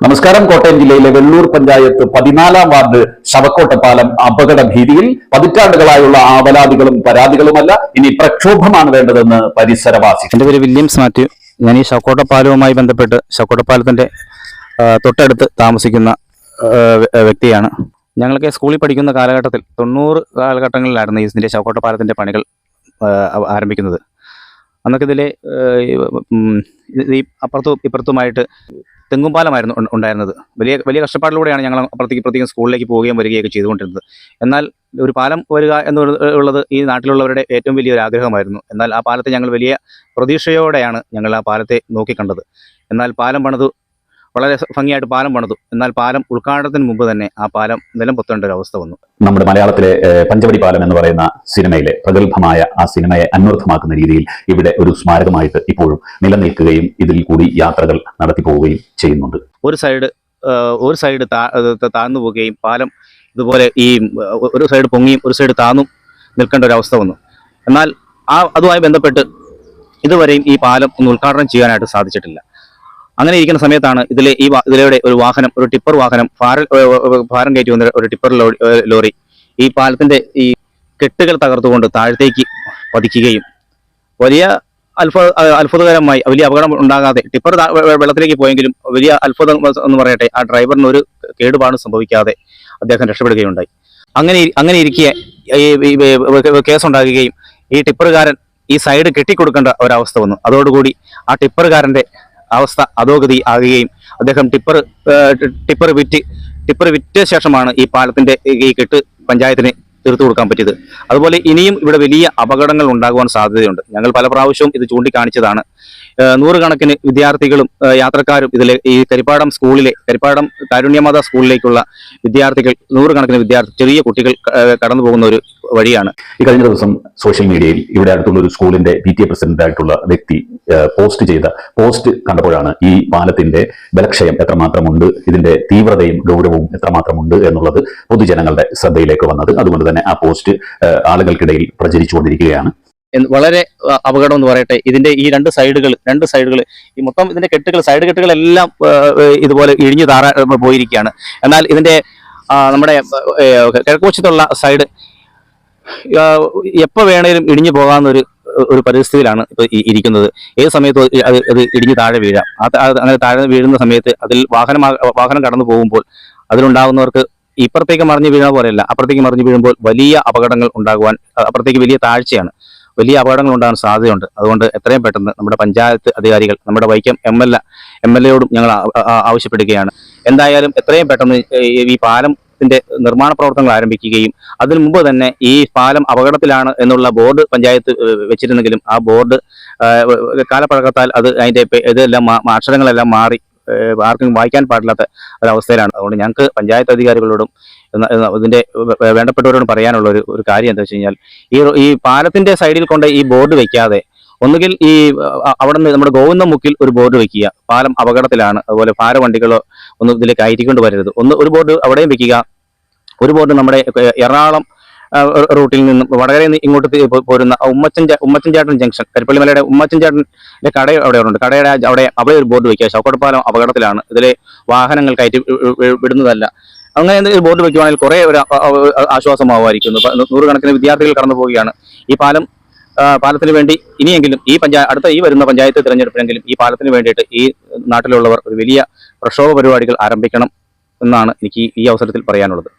നമസ്കാരം. കോട്ടയം ജില്ലയിലെ വെള്ളൂർ പഞ്ചായത്ത് പതിനാലാം വാർഡ് ശവക്കോട്ടപ്പാലം അപകട ഭീതിയിൽ പതിറ്റാണ്ടുകളായുള്ള ആവലാതികളും പരാതികളുമല്ല ഇനി പ്രക്ഷോഭമാണ് വേണ്ടതെന്ന് പരിസരവാസി. എന്റെ പേര് വില്യംസ് മാത്യു. ഞാൻ ഈ ശവക്കോട്ടപ്പാലവുമായി ബന്ധപ്പെട്ട് ശവക്കോട്ട പാലത്തിന്റെ തൊട്ടടുത്ത് താമസിക്കുന്ന വ്യക്തിയാണ്. ഞങ്ങൾക്ക് സ്കൂളിൽ പഠിക്കുന്ന കാലഘട്ടത്തിൽ തൊണ്ണൂറ് കാലഘട്ടങ്ങളിലായിരുന്നു ഈ ശവക്കോട്ടപ്പാലത്തിന്റെ പണികൾ ആ, ആ- ആരംഭിക്കുന്നത്. അന്നൊക്കെ ഇതിലെ ഈ അപ്പുറത്തും ഇപ്പുറത്തുമായിട്ട് തെങ്ങുംപാലമായിരുന്നു ഉണ്ട- ഉണ്ടായിരുന്നത്. വലിയ വലിയ കഷ്ടപ്പാടിലൂടെയാണ് ഞങ്ങൾ അപ്പുറത്തേക്ക് പ്രത്യേകം സ്കൂളിലേക്ക് പോവുകയും വരികയൊക്കെ ചെയ്തുകൊണ്ടിരുന്നത്. എന്നാൽ ഒരു പാലം വരിക എന്നുള്ളത് ഈ നാട്ടിലുള്ളവരുടെ ഏറ്റവും വലിയൊരു ആഗ്രഹമായിരുന്നു. എന്നാൽ ആ പാലത്തെ ഞങ്ങൾ വലിയ പ്രതീക്ഷയോടെയാണ് ഞങ്ങൾ ആ പാലത്തെ നോക്കിക്കണ്ടത്. എന്നാൽ പാലം പണിതു വളരെ ഭംഗിയായിട്ട് പാലം പണിതു. എന്നാൽ പാലം ഉദ്ഘാടനത്തിന് മുമ്പ് തന്നെ ആ പാലം നിലം പൊത്തേണ്ട ഒരു അവസ്ഥ വന്നു. നമ്മുടെ മലയാളത്തിലെ പഞ്ചവടി പാലം എന്ന് പറയുന്ന സിനിമയിലെ പ്രഗത്ഭമായ ആ സിനിമയെ അന്വർത്ഥമാക്കുന്ന രീതിയിൽ ഇവിടെ ഒരു സ്മാരകമായിട്ട് ഇപ്പോഴും നിലനിൽക്കുകയും ഇതിൽ കൂടി യാത്രകൾ നടത്തി പോവുകയും ചെയ്യുന്നുണ്ട്. ഒരു സൈഡ് ഒരു സൈഡ് താഴ്ന്നു പോവുകയും പാലം ഇതുപോലെ ഈ ഒരു സൈഡ് പൊങ്ങിയും ഒരു സൈഡ് താന്നും നിൽക്കേണ്ട ഒരു അവസ്ഥ വന്നു. എന്നാൽ ആ അതുമായി ബന്ധപ്പെട്ട് ഇതുവരെയും ഈ പാലം ഒന്ന് ഉദ്ഘാടനം ചെയ്യാനായിട്ട് സാധിച്ചിട്ടില്ല. അങ്ങനെ ഇരിക്കുന്ന സമയത്താണ് ഇതിലെ ഈ ഇതിലൂടെ ഒരു വാഹനം ഒരു ടിപ്പർ വാഹനം ഭാരം ഭാരം കയറ്റി വന്ന ഒരു ടിപ്പർ ലോറി ഈ പാലത്തിന്റെ ഈ കെട്ടുകൾ തകർത്തുകൊണ്ട് താഴത്തേക്ക് പതിക്കുകയും. വലിയ അത്ഭു അത്ഭുതകരമായി വലിയ അപകടം ഉണ്ടാകാതെ ടിപ്പർ വെള്ളത്തിലേക്ക് പോയെങ്കിലും വലിയ അത്ഭുതം എന്ന് പറയട്ടെ ആ ഡ്രൈവറിന് ഒരു കേടുപാട് സംഭവിക്കാതെ അദ്ദേഹം രക്ഷപ്പെടുകയുണ്ടായി. അങ്ങനെ അങ്ങനെ ഇരിക്കെ കേസുണ്ടാകുകയും ഈ ടിപ്പറുകാരൻ ഈ സൈഡ് കെട്ടിക്കൊടുക്കേണ്ട ഒരവസ്ഥ വന്നു. അതോടുകൂടി ആ ടിപ്പറുകാരന്റെ അവസ്ഥ അധോഗതി ആകുകയും അദ്ദേഹം ടിപ്പർ ടിപ്പർ വിറ്റ് ടിപ്പർ വിറ്റ ശേഷമാണ് ഈ പാലത്തിന്റെ ഈ- കെട്ട് പഞ്ചായത്തിന് തീർത്തു കൊടുക്കാൻ പറ്റിയത്. അതുപോലെ ഇനിയും ഇവിടെ വലിയ അപകടങ്ങൾ ഉണ്ടാകുവാൻ സാധ്യതയുണ്ട്. ഞങ്ങൾ പല പ്രാവശ്യവും ഇത് ചൂണ്ടിക്കാണിച്ചതാണ്. നൂറുകണക്കിന് വിദ്യാർത്ഥികളും യാത്രക്കാരും ഇതിലെ ഈ കരിപ്പാടം സ്കൂളിലെ കരിപ്പാടം കാരുണ്യമാത സ്കൂളിലേക്കുള്ള വിദ്യാർത്ഥികൾ നൂറുകണക്കിന് വിദ്യാർത്ഥി ചെറിയ കുട്ടികൾ കടന്നു പോകുന്ന ഒരു വഴിയാണ്. ഈ കഴിഞ്ഞ ദിവസം സോഷ്യൽ മീഡിയയിൽ ഇവിടെ അടുത്തുള്ള ഒരു സ്കൂളിന്റെ പി ടി എ പ്രസിഡന്റ് ആയിട്ടുള്ള വ്യക്തി പോസ്റ്റ് ചെയ്ത പോസ്റ്റ് കണ്ടപ്പോഴാണ് ഈ പാലത്തിന്റെ ബലക്ഷയം എത്രമാത്രമുണ്ട് ഇതിന്റെ തീവ്രതയും ഗൗരവവും എത്രമാത്രമുണ്ട് എന്നുള്ളത് പൊതുജനങ്ങളുടെ ശ്രദ്ധയിലേക്ക് വന്നത്. അതുകൊണ്ട് തന്നെ ആ പോസ്റ്റ് ആളുകൾക്കിടയിൽ പ്രചരിച്ചുകൊണ്ടിരിക്കുകയാണ്. വളരെ അപകടം എന്ന് പറയട്ടെ ഇതിന്റെ ഈ രണ്ട് സൈഡുകൾ രണ്ട് സൈഡുകൾ ഈ മൊത്തം ഇതിന്റെ കെട്ടുകൾ സൈഡ് കെട്ടുകളെല്ലാം ഇതുപോലെ ഇഴിഞ്ഞു താറ പോയിരിക്കുകയാണ്. എന്നാൽ ഇതിന്റെ നമ്മുടെ കിഴക്കുവശത്തുള്ള സൈഡ് എപ്പോൾ വേണേലും ഇടിഞ്ഞു പോകാവുന്ന ഒരു പരിസ്ഥിതിയിലാണ് ഇപ്പോൾ ഇരിക്കുന്നത്. ഏത് സമയത്ത് അത് അത് ഇടിഞ്ഞു താഴെ വീഴാം. അങ്ങനെ താഴെ വീഴുന്ന സമയത്ത് അതിൽ വാഹനം വാഹനം കടന്നു പോകുമ്പോൾ അതിലുണ്ടാകുന്നവർക്ക് ഇപ്പുറത്തേക്ക് മറിഞ്ഞു വീഴുന്ന പോലെയല്ല അപ്പുറത്തേക്ക് മറിഞ്ഞു വീഴുമ്പോൾ വലിയ അപകടങ്ങൾ ഉണ്ടാകുവാൻ അപ്പുറത്തേക്ക് വലിയ താഴ്ചയാണ്. വലിയ അപകടങ്ങൾ ഉണ്ടാകാൻ സാധ്യതയുണ്ട്. അതുകൊണ്ട് എത്രയും പെട്ടെന്ന് നമ്മുടെ പഞ്ചായത്ത് അധികാരികൾ നമ്മുടെ Vaikom M L A L എയോടും ഞങ്ങൾ ആവശ്യപ്പെടുകയാണ്. എന്തായാലും എത്രയും പെട്ടെന്ന് ഈ- ഈ പാലത്തിന്റെ നിർമ്മാണ പ്രവർത്തനങ്ങൾ ആരംഭിക്കുകയും അതിനു മുമ്പ് തന്നെ ഈ പാലം അപകടത്തിലാണ് എന്നുള്ള ബോർഡ് പഞ്ചായത്ത് വെച്ചിരുന്നെങ്കിലും ആ ബോർഡ് കാലപ്പഴക്കത്താൽ അത് അതിന്റെ ഇതെല്ലാം അക്ഷരങ്ങളെല്ലാം മാറി ആർക്കും വായിക്കാൻ പാടില്ലാത്ത ഒരവസ്ഥയിലാണ്. അതുകൊണ്ട് ഞങ്ങൾക്ക് പഞ്ചായത്ത് അധികാരികളോടും ഇതിന്റെ വേണ്ടപ്പെട്ടവരോടും പറയാനുള്ള ഒരു കാര്യം എന്താ വെച്ച് കഴിഞ്ഞാൽ ഈ ഈ പാലത്തിന്റെ സൈഡിൽ കൊണ്ട് ഈ ബോർഡ് വെക്കാതെ ഒന്നുകിൽ ഈ അവിടെ നിന്ന് നമ്മുടെ ഗോവിന്ദ മുക്കിൽ ഒരു ബോർഡ് വെക്കുക. പാലം അപകടത്തിലാണ്. അതുപോലെ ഭാരവണ്ടികളോ ഒന്നും ഇതിലേക്ക് അയറ്റിക്കൊണ്ട് വരരുത്. ഒന്ന് ഒരു ബോർഡ് അവിടെയും വെക്കുക. ഒരു ബോർഡ് നമ്മുടെ എറണാകുളം റൂട്ടിൽ നിന്നും വടകരയിൽ നിന്ന് ഇങ്ങോട്ട് പോരുന്ന ഉമ്മച്ചൻ ഉമ്മച്ചൻ ചേട്ടൻ ഉമ്മച്ചൻചാട്ടൻ ജംഗ്ഷൻ കരിപ്പള്ളിമലയുടെ ഉമ്മച്ചൻചാട്ടന്റെ കട അവിടെ ഉണ്ട്. കടയുടെ അവിടെ അവിടെ ഒരു ബോർഡ് വെക്കുക. ചൗക്കടപ്പാലം അപകടത്തിലാണ്. ഇതിലെ വാഹനങ്ങൾ കയറ്റി വിടുന്നതല്ല. അങ്ങനെ എന്തെങ്കിലും ബോർഡ് വെക്കുവാണെങ്കിൽ കുറേ ഒരു ആശ്വാസമാവുമായിരിക്കുന്നു നൂറുകണക്കിന് വിദ്യാർത്ഥികൾ കടന്നു പോവുകയാണ്. ഈ പാലം പാലത്തിന് വേണ്ടി ഇനിയെങ്കിലും ഈ പഞ്ചായത്ത് അടുത്ത ഈ വരുന്ന പഞ്ചായത്ത് തിരഞ്ഞെടുപ്പിനെങ്കിലും ഈ പാലത്തിന് വേണ്ടിയിട്ട് ഈ നാട്ടിലുള്ളവർ ഒരു വലിയ പ്രക്ഷോഭ പരിപാടികൾ ആരംഭിക്കണം എന്നാണ് എനിക്ക് ഈ അവസരത്തിൽ പറയാനുള്ളത്.